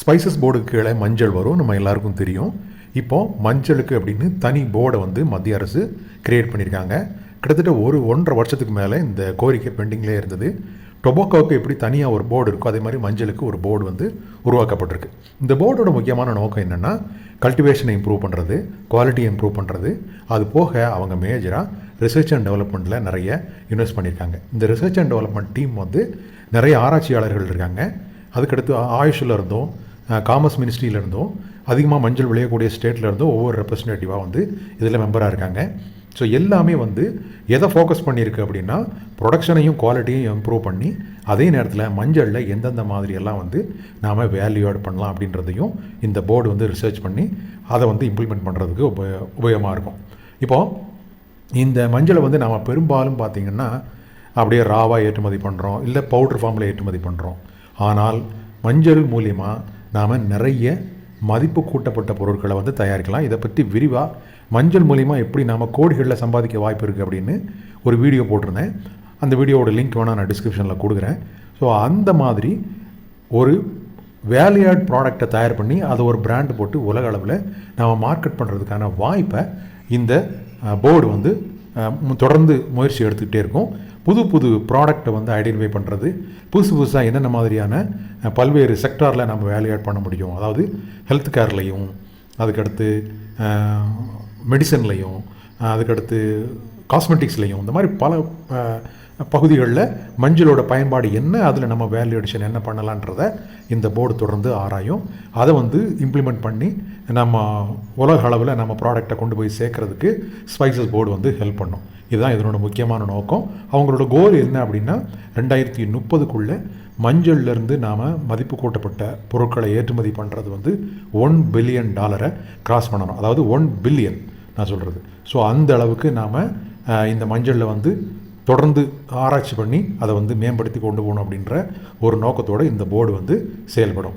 Spices போர்டுக்கு கீழே மஞ்சள் வரும் நம்ம எல்லாருக்கும் தெரியும். இப்போது மஞ்சளுக்கு அப்படின்னு தனி போர்டை வந்து மத்திய அரசு கிரியேட் பண்ணியிருக்காங்க கிட்டத்தட்ட ஒரு ஒன்றரை வருஷத்துக்கு மேலே இந்த கோரிக்கை பெண்டிங்லேயே இருந்தது. டொபாக்கோவுக்கு எப்படி தனியாக ஒரு போர்டு இருக்கோ அதே மாதிரி மஞ்சளுக்கு ஒரு போர்டு வந்து உருவாக்கப்பட்டிருக்கு. இந்த போர்டோட முக்கியமான நோக்கம் என்னென்னா கல்டிவேஷனை இம்ப்ரூவ் பண்ணுறது குவாலிட்டியை இம்ப்ரூவ் பண்ணுறது அது போக அவங்க மேஜராக ரிசர்ச் அண்ட் டெவலப்மெண்ட்டில் நிறைய இன்வெஸ்ட் பண்ணியிருக்காங்க இந்த ரிசர்ச் அண்ட் டெவலப்மெண்ட் டீம் வந்து நிறைய ஆராய்ச்சியாளர்கள் இருக்காங்க. அதுக்கடுத்து ஆயுஷில் இருந்தும் காமர்ஸ் மினிஸ்ட்ரியிலேருந்தும் அதிகமாக மஞ்சள் விளையக்கூடிய ஸ்டேட்லேருந்தும் ஒவ்வொரு ரெப்ரசன்டேட்டிவாக வந்து இதில் மெம்பராக இருக்காங்க. ஸோ எல்லாமே வந்து எதை ஃபோக்கஸ் பண்ணியிருக்கு அப்படின்னா ப்ரொடக்ஷனையும் குவாலிட்டியும் இம்ப்ரூவ் பண்ணி அதே நேரத்தில் மஞ்சளில் எந்தெந்த மாதிரியெல்லாம் வந்து நாம் வேல்யூ ஆட் பண்ணலாம் அப்படின்றதையும் இந்த போர்டு வந்து ரிசர்ச் பண்ணி அதை வந்து இம்ப்ளிமெண்ட் பண்ணுறதுக்கு உப உபயோகமாக இருக்கும். இப்போது இந்த மஞ்சளை வந்து நாம் பெரும்பாலும் பார்த்திங்கன்னா அப்படியே ராவாக ஏற்றுமதி பண்ணுறோம் இல்லை பவுடர் ஃபார்மில் ஏற்றுமதி பண்ணுறோம் ஆனால் மஞ்சள் மூலியமாக நாம் நிறைய மதிப்பு கூட்டப்பட்ட பொருட்களை வந்து தயாரிக்கலாம். இதை பற்றி விரிவாக மஞ்சள் மூலிமா எப்படி நாம் கோடிகளில் சம்பாதிக்க வாய்ப்பு இருக்குது அப்படின்னு ஒரு வீடியோ போட்டிருந்தேன். அந்த வீடியோவோட லிங்க் வேணால் நான் டிஸ்கிரிப்ஷனில் கொடுக்குறேன். ஸோ அந்த மாதிரி ஒரு வேல்யூட் ப்ராடக்டை தயார் பண்ணி அதை ஒரு பிராண்டு போட்டு உலக அளவில் நாம் மார்க்கெட் பண்ணுறதுக்கான வாய்ப்பை இந்த போர்டு வந்து தொடர்ந்து முயற்சி எடுத்துக்கிட்டே இருக்கும். புது புது ப்ராடக்ட்டை வந்து ஐடென்டிஃபை பண்ணுறது புதுசு புதுசாக என்னென்ன மாதிரியான பல்வேறு செக்டாரில் நம்ம வேல்யூட் பண்ண முடியும். அதாவது ஹெல்த் கேர்லையும் அதுக்கடுத்து மெடிசன்லையும் அதுக்கடுத்து காஸ்மெட்டிக்ஸ்லையும் இந்த மாதிரி பல பகுதிகளில் மஞ்சளோட பயன்பாடு என்ன அதில் நம்ம வேல்யூடேஷன் என்ன பண்ணலான்றத இந்த போர்டு தொடர்ந்து ஆராயும். அதை வந்து இம்ப்ளிமெண்ட் பண்ணி நம்ம உலக அளவில் நம்ம ப்ராடக்டை கொண்டு போய் சேர்க்கறதுக்கு ஸ்பைசஸ் போர்டு வந்து ஹெல்ப் பண்ணும். இதுதான் இதனோட முக்கியமான நோக்கம். அவங்களோட கோல் என்ன அப்படின்னா ரெண்டாயிரத்தி முப்பதுக்குள்ளே மஞ்சள்லேருந்து நாம் மதிப்பு கூட்டப்பட்ட பொருட்களை ஏற்றுமதி பண்ணுறது வந்து ஒன் பில்லியன் டாலரை கிராஸ் பண்ணணும். அதாவது ஒன் பில்லியன் நான் சொல்கிறது ஸோ அந்த அளவுக்கு நாம் இந்த மஞ்சளில் வந்து தொடர்ந்து ஆராய்ச்சி பண்ணி அதை வந்து மேம்படுத்தி கொண்டு போகணும் அப்படின்ற ஒரு நோக்கத்தோடு இந்த போர்டு வந்து செயல்படும்.